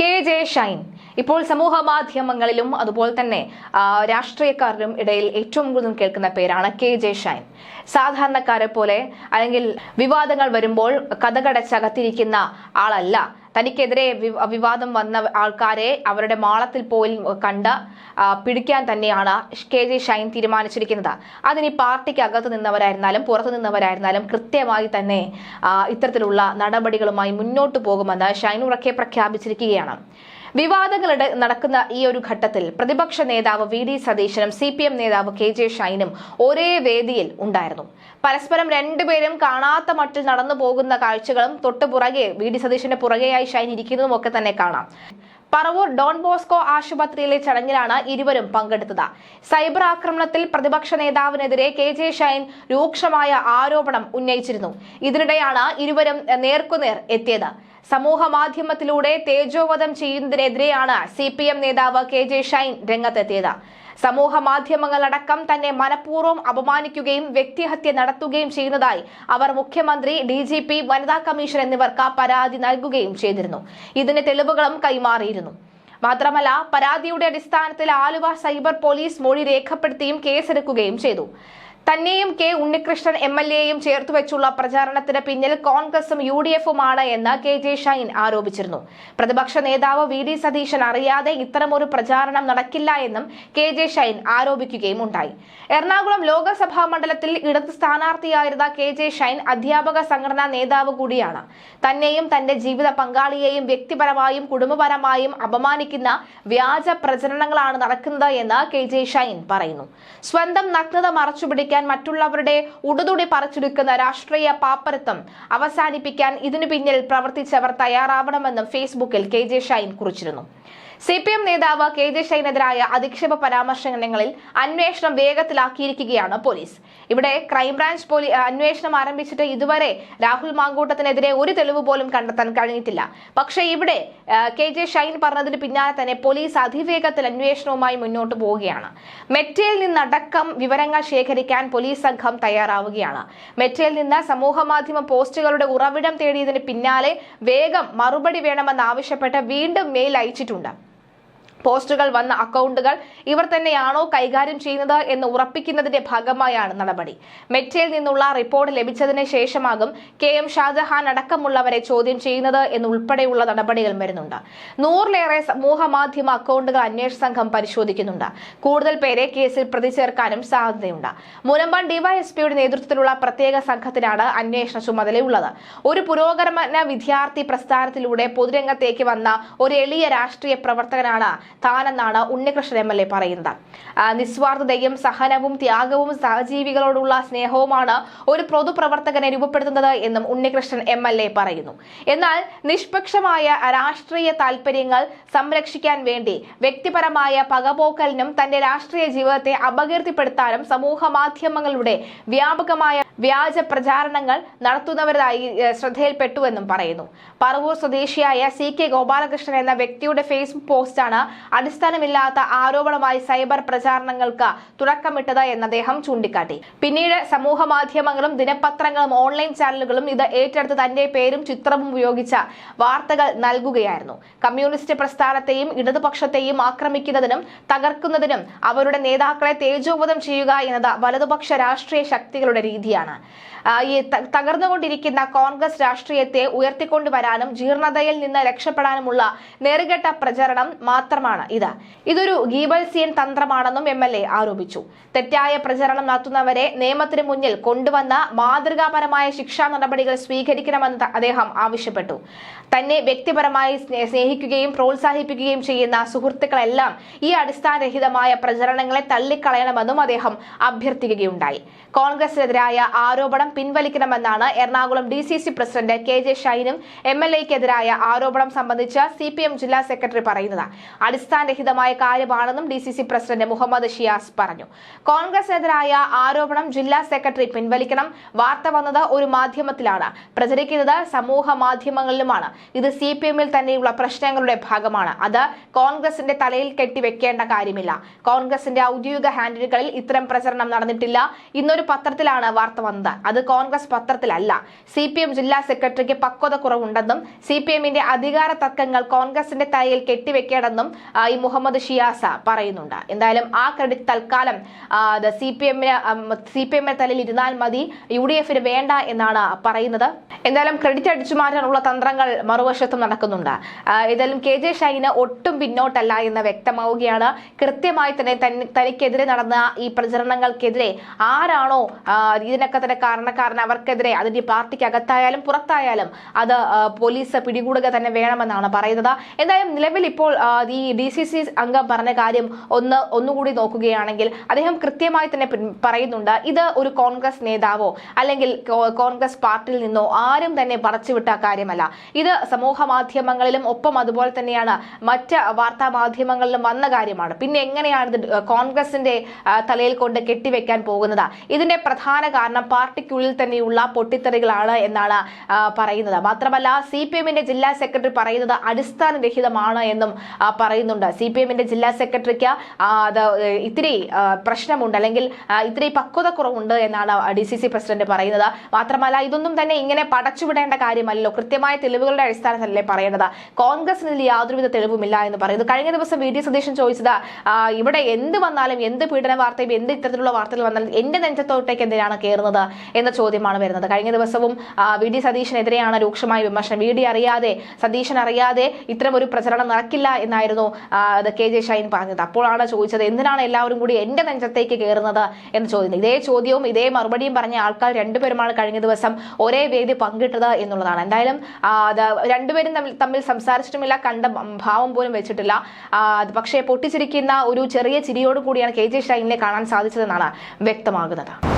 K J Shine. ഇപ്പോൾ സമൂഹ മാധ്യമങ്ങളിലും അതുപോലെ തന്നെ രാഷ്ട്രീയക്കാരിലും ഇടയിൽ ഏറ്റവും കൂടുതൽ കേൾക്കുന്ന പേരാണ് കെ ജെ ഷൈൻ. സാധാരണക്കാരെ പോലെ അല്ലെങ്കിൽ വിവാദങ്ങൾ വരുമ്പോൾ കഥകടച്ചകത്തിരിക്കുന്ന ആളല്ല തനിക്കെതിരെ വിവാദം വന്ന ആൾക്കാരെ അവരുടെ മാളത്തിൽ പോയി കണ്ട് പിടിക്കാൻ തന്നെയാണ് കെ ജെ ഷൈൻ തീരുമാനിച്ചിരിക്കുന്നത്. അതിനി പാർട്ടിക്ക് അകത്ത് നിന്നവരായിരുന്നാലും പുറത്തു നിന്നവരായിരുന്നാലും കൃത്യമായി തന്നെ ഇത്തരത്തിലുള്ള നടപടികളുമായി മുന്നോട്ട് പോകുമെന്ന് ഷൈൻ ഉറക്കെ പ്രഖ്യാപിച്ചിരിക്കുകയാണ്. വിവാദങ്ങൾ നടക്കുന്ന ഈ ഒരു ഘട്ടത്തിൽ പ്രതിപക്ഷ നേതാവ് വി ഡി സതീശനും സി പി എം നേതാവ് കെ ജെ ഷൈനും ഒരേ വേദിയിൽ ഉണ്ടായിരുന്നു. പരസ്പരം രണ്ടുപേരും കാണാത്ത മട്ടിൽ നടന്നു പോകുന്ന കാഴ്ചകളും തൊട്ടു പുറകെ വി ഡി സതീശന്റെ പുറകെയായി ഷൈൻ ഇരിക്കുന്നതും ഒക്കെ തന്നെ കാണാം. പറവൂർ ഡോൺ ബോസ്കോ ആശുപത്രിയിലെ ചടങ്ങിലാണ് ഇരുവരും പങ്കെടുത്തത്. സൈബർ ആക്രമണത്തിൽ പ്രതിപക്ഷ നേതാവിനെതിരെ കെ ജെ ഷൈൻ രൂക്ഷമായ ആരോപണം ഉന്നയിച്ചിരുന്നു. ഇതിനിടെയാണ് ഇരുവരും നേർക്കുനേർ എത്തിയത്. സമൂഹ മാധ്യമത്തിലൂടെ തേജോവധം ചെയ്യുന്നതിനെതിരെയാണ് സി പി എം നേതാവ് കെ ജെ ഷൈൻ രംഗത്തെത്തിയത്. സമൂഹ മാധ്യമങ്ങളടക്കം തന്നെ മനഃപൂർവം അപമാനിക്കുകയും വ്യക്തിഹത്യ നടത്തുകയും ചെയ്യുന്നതായി അവർ മുഖ്യമന്ത്രി ഡി ജി പി വനിതാ കമ്മീഷൻ എന്നിവർക്ക് പരാതി നൽകുകയും ചെയ്തിരുന്നു. ഇതിന് തെളിവുകളും കൈമാറിയിരുന്നു. മാത്രമല്ല പരാതിയുടെ അടിസ്ഥാനത്തിൽ ആലുവ സൈബർ പോലീസ് മൊഴി രേഖപ്പെടുത്തിയും കേസെടുക്കുകയും ചെയ്തു. തന്നെയും കെ ഉണ്ണികൃഷ്ണൻ എം എൽ എയും ചേർത്ത് വെച്ചുള്ള പ്രചാരണത്തിന് പിന്നിൽ കോൺഗ്രസും യു ഡി എഫുമാണ് എന്ന് കെ ജെ ഷൈൻ ആരോപിച്ചിരുന്നു. പ്രതിപക്ഷ നേതാവ് വി ഡി സതീശൻ അറിയാതെ ഇത്തരമൊരു പ്രചാരണം നടക്കില്ല എന്നും കെ ജെ ഷൈൻ ആരോപിക്കുകയും ഉണ്ടായി. എറണാകുളം ലോകസഭാ മണ്ഡലത്തിൽ ഇടത് സ്ഥാനാർത്ഥിയായിരുന്ന കെ ജെ ഷൈൻ അധ്യാപക സംഘടനാ നേതാവ് കൂടിയാണ്. തന്നെയും തന്റെ ജീവിത പങ്കാളിയെയും വ്യക്തിപരമായും കുടുംബപരമായും അപമാനിക്കുന്ന വ്യാജ പ്രചരണങ്ങളാണ് നടക്കുന്നത് എന്ന് കെ ജെ ഷൈൻ പറയുന്നു. സ്വന്തം നഗ്നത മറച്ചുപിടിക്കാൻ മറ്റുള്ളവരുടെ ഉടുതുടി പറിച്ചെടുക്കുന്ന രാഷ്ട്രീയ പാപ്പരത്വം അവസാനിപ്പിക്കാൻ ഇതിനു പിന്നിൽ പ്രവർത്തിച്ചവർ തയ്യാറാവണമെന്നും ഫേസ്ബുക്കിൽ കെ ജെ ഷൈൻ കുറിച്ചിരുന്നു. സി പി എം നേതാവ് കെ ജെ ഷൈനെതിരായ അധിക്ഷേപ പരാമർശങ്ങളിൽ അന്വേഷണം വേഗത്തിലാക്കിയിരിക്കുകയാണ് പോലീസ്. ഇവിടെ ക്രൈംബ്രാഞ്ച് പോലീസ് അന്വേഷണം ആരംഭിച്ചിട്ട് ഇതുവരെ രാഹുൽ മാങ്കൂട്ടത്തിനെതിരെ ഒരു തെളിവ് പോലും കണ്ടെത്താൻ കഴിഞ്ഞിട്ടില്ല. പക്ഷേ ഇവിടെ കെ ജെ ഷൈൻ പറഞ്ഞതിന് പിന്നാലെ തന്നെ പോലീസ് അതിവേഗത്തിൽ അന്വേഷണവുമായി മുന്നോട്ട് പോവുകയാണ്. മെറ്റയിൽ നിന്നടക്കം വിവരങ്ങൾ ശേഖരിക്കാൻ പോലീസ് സംഘം തയ്യാറാവുകയാണ്. മെറ്റയിൽ നിന്ന് സമൂഹമാധ്യമ പോസ്റ്റുകളുടെ ഉറവിടം തേടിയതിന് പിന്നാലെ വേഗം മറുപടി വേണമെന്ന് ആവശ്യപ്പെട്ട് വീണ്ടും മെയിൽ അയച്ചിട്ടുണ്ട്. പോസ്റ്റുകൾ വന്ന അക്കൗണ്ടുകൾ ഇവർ തന്നെയാണോ കൈകാര്യം ചെയ്യുന്നത് എന്ന് ഉറപ്പിക്കുന്നതിന്റെ ഭാഗമായാണ് നടപടി. മെറ്റയിൽ നിന്നുള്ള റിപ്പോർട്ട് ലഭിച്ചതിന് ശേഷമാകും കെ എം ഷാജഹാൻ അടക്കമുള്ളവരെ ചോദ്യം ചെയ്യുന്നത് എന്നുൾപ്പെടെയുള്ള നടപടികൾ വരുന്നുണ്ട്. നൂറിലേറെ സമൂഹ മാധ്യമ അക്കൗണ്ടുകൾ അന്വേഷണ സംഘം പരിശോധിക്കുന്നുണ്ട്. കൂടുതൽ പേരെ കേസിൽ പ്രതി ചേർക്കാനും സാധ്യതയുണ്ട്. മുനമ്പം ഡിവൈഎസ്പിയുടെ നേതൃത്വത്തിലുള്ള പ്രത്യേക സംഘത്തിനാണ് അന്വേഷണ ചുമതലയുള്ളത് ഒരു പുരോഗമന വിദ്യാർത്ഥി പ്രസ്ഥാനത്തിലൂടെ പൊതുരംഗത്തേക്ക് വന്ന ഒരു എളിയ രാഷ്ട്രീയ പ്രവർത്തകനാണ് താനെന്നാണ് ഉണ്ണികൃഷ്ണൻ എം എൽ എ പറയുന്നത്. നിസ്വാർത്ഥതയും സഹനവും ത്യാഗവും സഹജീവികളോടുള്ള സ്നേഹവുമാണ് ഒരു പൊതുപ്രവർത്തകനെ രൂപപ്പെടുത്തുന്നത് എന്നും ഉണ്ണികൃഷ്ണൻ എം എൽ എ പറയുന്നു. എന്നാൽ നിഷ്പക്ഷമായ രാഷ്ട്രീയ താൽപര്യങ്ങൾ സംരക്ഷിക്കാൻ വേണ്ടി വ്യക്തിപരമായ പകപോക്കലിനും തന്റെ രാഷ്ട്രീയ ജീവിതത്തെ അപകീർത്തിപ്പെടുത്താനും സമൂഹ മാധ്യമങ്ങളുടെ വ്യാപകമായ വ്യാജ പ്രചാരണങ്ങൾ നടത്തുന്നവരായി ശ്രദ്ധയിൽപ്പെട്ടുവെന്നും പറയുന്നു. പറവൂർ സ്വദേശിയായ സി കെ ഗോപാലകൃഷ്ണൻ എന്ന വ്യക്തിയുടെ ഫേസ്ബുക്ക് പോസ്റ്റാണ് അടിസ്ഥാനമില്ലാത്ത ആരോപണമായി സൈബർ പ്രചാരണങ്ങൾക്ക് തുടക്കമിട്ടത് എന്ന് അദ്ദേഹം ചൂണ്ടിക്കാട്ടി. പിന്നീട് സമൂഹ മാധ്യമങ്ങളും ദിനപത്രങ്ങളും ഓൺലൈൻ ചാനലുകളും ഇത് ഏറ്റെടുത്ത് തന്റെ പേരും ചിത്രവും ഉപയോഗിച്ച വാർത്തകൾ നൽകുകയായിരുന്നു. കമ്മ്യൂണിസ്റ്റ് പ്രസ്ഥാനത്തെയും ഇടതുപക്ഷത്തെയും ആക്രമിക്കുന്നതിനും തകർക്കുന്നതിനും അവരുടെ നേതാക്കളെ തേജോവധം ചെയ്യുക എന്നത് വലതുപക്ഷ രാഷ്ട്രീയ ശക്തികളുടെ രീതിയാണ്. ആ, ഈ തകർന്നുകൊണ്ടിരിക്കുന്ന കോൺഗ്രസ് രാഷ്ട്രീയത്തെ ഉയർത്തിക്കൊണ്ടുവരാനും ജീർണതയിൽ നിന്ന് രക്ഷപ്പെടാനുമുള്ള നെറുകെട്ട പ്രചരണം മാത്രമാണ് ഇത്. ഇതൊരു ഗീബൽസിയൻ തന്ത്രമാണെന്നും എം ആരോപിച്ചു. തെറ്റായ പ്രചരണം നടത്തുന്നവരെ നിയമത്തിന് മുന്നിൽ കൊണ്ടുവന്ന മാതൃകാപരമായ ശിക്ഷാ നടപടികൾ സ്വീകരിക്കണമെന്ന് അദ്ദേഹം ആവശ്യപ്പെട്ടു. തന്നെ വ്യക്തിപരമായി സ്നേ- സ്നേഹിക്കുകയും പ്രോത്സാഹിപ്പിക്കുകയും ചെയ്യുന്ന സുഹൃത്തുക്കളെല്ലാം ഈ അടിസ്ഥാനരഹിതമായ പ്രചരണങ്ങളെ തള്ളിക്കളയണമെന്നും അദ്ദേഹം അഭ്യർത്ഥിക്കുകയുണ്ടായി. കോൺഗ്രസിനെതിരായ ആരോപണം പിൻവലിക്കണമെന്നാണ് Ernakulam D C C president K J ഷൈനും M L എക്കെതിരായ ആരോപണം സംബന്ധിച്ച് സി പി എം ജില്ലാ സെക്രട്ടറി പറയുന്നത്. അടിസ്ഥാനരഹിതമായ കാര്യമാണെന്നും D C C president Muhammad Shiyas പറഞ്ഞു. കോൺഗ്രസിനെതിരായ ആരോപണം ജില്ലാ സെക്രട്ടറി പിൻവലിക്കണം. വാർത്ത വന്നത് ഒരു മാധ്യമത്തിലാണ്. പ്രചരിക്കുന്നത് സമൂഹ മാധ്യമങ്ങളിലുമാണ്. ഇത് സി പി എമ്മിൽ തന്നെയുള്ള പ്രശ്നങ്ങളുടെ ഭാഗമാണ്. അത് കോൺഗ്രസിന്റെ തലയിൽ കെട്ടിവെക്കേണ്ട കാര്യമില്ല. കോൺഗ്രസിന്റെ ഔദ്യോഗിക ഹാൻഡിലുകളിൽ ഇത്തരം പ്രചരണം നടന്നിട്ടില്ല. ഇന്നൊരു പത്രത്തിലാണ് വാർത്ത വന്നത് അത് കോൺഗ്രസ് പത്രത്തിലല്ല. സി പി എം ജില്ലാ സെക്രട്ടറിക്ക് പക്വത കുറവുണ്ടെന്നും സി പി എമ്മിന്റെ അധികാര തർക്കങ്ങൾ കോൺഗ്രസിന്റെ തലയിൽ കെട്ടിവെക്കേണ്ടെന്നും ഈ മുഹമ്മദ് ഷിയാസ പറയുന്നുണ്ട്. എന്തായാലും ആ ക്രെഡിറ്റ് തൽക്കാലം സി പി എമ്മിന് സി പി എമ്മിന്റെ തലയിൽ ഇരുന്നാൽ മതി യു ഡി എഫിന് വേണ്ട എന്നാണ് പറയുന്നത്. എന്തായാലും ക്രെഡിറ്റ് അടിച്ചു മാറ്റാനുള്ള തന്ത്രങ്ങൾ മറുവശത്തും നടക്കുന്നുണ്ട്. ഏതായാലും കെ ജെ ഷൈന് ഒട്ടും പിന്നോട്ടല്ല എന്ന് വ്യക്തമാവുകയാണ്. കൃത്യമായി തന്നെ തനിക്കെതിരെ നടന്ന ഈ പ്രചരണങ്ങൾക്കെതിരെ ആരാണോ ഇതിനൊക്കെ തന്നെ കാരണക്കാരൻ അവർക്കെതിരെ അതിന്റെ പാർട്ടിക്ക് അകത്തായാലും പുറത്തായാലും അത് പോലീസ് പിടികൂടുക തന്നെ വേണമെന്നാണ് പറയുന്നത്. എന്തായാലും നിലവിൽ ഇപ്പോൾ ഈ ഡി സി സി അംഗം പറഞ്ഞ കാര്യം ഒന്ന് ഒന്നുകൂടി നോക്കുകയാണെങ്കിൽ അദ്ദേഹം കൃത്യമായി തന്നെ പറയുന്നുണ്ട്. ഇത് ഒരു കോൺഗ്രസ് നേതാവോ അല്ലെങ്കിൽ കോൺഗ്രസ് പാർട്ടിയിൽ നിന്നോ ആരും തന്നെ പറച്ചുവിട്ട കാര്യമല്ല. ഇത് സമൂഹ മാധ്യമങ്ങളിലും ഒപ്പം അതുപോലെ തന്നെയാണ് മറ്റ് വാർത്താ മാധ്യമങ്ങളിലും വന്ന കാര്യമാണ്. പിന്നെ എങ്ങനെയാണ് ഇത് കോൺഗ്രസിന്റെ തലയിൽ കൊണ്ട് കെട്ടിവെക്കാൻ പോകുന്നത്? ഇതിന്റെ പ്രധാന കാരണം പാർട്ടിക്കുള്ളിൽ തന്നെയുള്ള പൊട്ടിത്തെറികളാണ് എന്നാണ് പറയുന്നത്. മാത്രമല്ല സി പി എമ്മിന്റെ ജില്ലാ സെക്രട്ടറി പറയുന്നത് അടിസ്ഥാനരഹിതമാണ് എന്നും പറയുന്നുണ്ട്. സി പി എമ്മിന്റെ ജില്ലാ സെക്രട്ടറിക്ക് അത് ഇത്തിരി പ്രശ്നമുണ്ട്. അല്ലെങ്കിൽ ഇത്തിരി പക്വത കുറവുണ്ട് എന്നാണ് ഡി സി സി പ്രസിഡന്റ് പറയുന്നത്. മാത്രമല്ല ഇതൊന്നും തന്നെ ഇങ്ങനെ പടച്ചുവിടേണ്ട കാര്യമല്ലോ കൃത്യമായ തെളിവുകളുടെ അടിസ്ഥാനത്തിലല്ലേ പറയേണ്ടത്. കോൺഗ്രസിന് ഇതിൽ യാതൊരുവിധ തെളിവുമില്ല എന്ന് പറയുന്നു. കഴിഞ്ഞ ദിവസം വി ഡി സതീശൻ ചോദിച്ചത് ഇവിടെ എന്ത് വന്നാലും എന്ത് പീഡന വാർത്തയും എന്ത് ഇത്തരത്തിലുള്ള വാർത്തകൾ വന്നാലും എന്റെ നെഞ്ചത്തോട്ടേക്ക് എന്തിനാണ് കയറുന്നത് എന്ന ചോദ്യമാണ് വരുന്നത്. കഴിഞ്ഞ ദിവസവും വി. ഡി. സതീശനെതിരെയാണ് രൂക്ഷമായ വിമർശനം. വി. ഡി അറിയാതെ സതീശൻ അറിയാതെ ഇത്തരം ഒരു പ്രചരണം നടക്കില്ല എന്നായിരുന്നു കെ. ജെ. ഷൈൻ പറഞ്ഞത്. അപ്പോഴാണ് ചോദിച്ചത് എന്തിനാണ് എല്ലാവരും കൂടി എന്റെ നെഞ്ചത്തേക്ക് കയറുന്നത് എന്ന് ചോദ്യം ഇതേ ചോദ്യവും ഇതേ മറുപടിയും പറഞ്ഞ ആൾക്കാർ രണ്ടുപേരുമാണ് കഴിഞ്ഞ ദിവസം ഒരേ വേദി പങ്കിട്ടത് എന്നുള്ളതാണ്. എന്തായാലും രണ്ടുപേരും തമ്മിൽ തമ്മിൽ സംസാരിച്ചിട്ടുമില്ല കണ്ട ഭാവം പോലും വെച്ചിട്ടില്ല. പക്ഷേ പൊട്ടിച്ചിരിക്കുന്ന ഒരു ചെറിയ ചിരിയോട് കൂടിയാണ് കെ. ജെ. ഷൈനിനെ കാണാൻ സാധിച്ചതെന്നാണ് വ്യക്തമാകുന്നത്.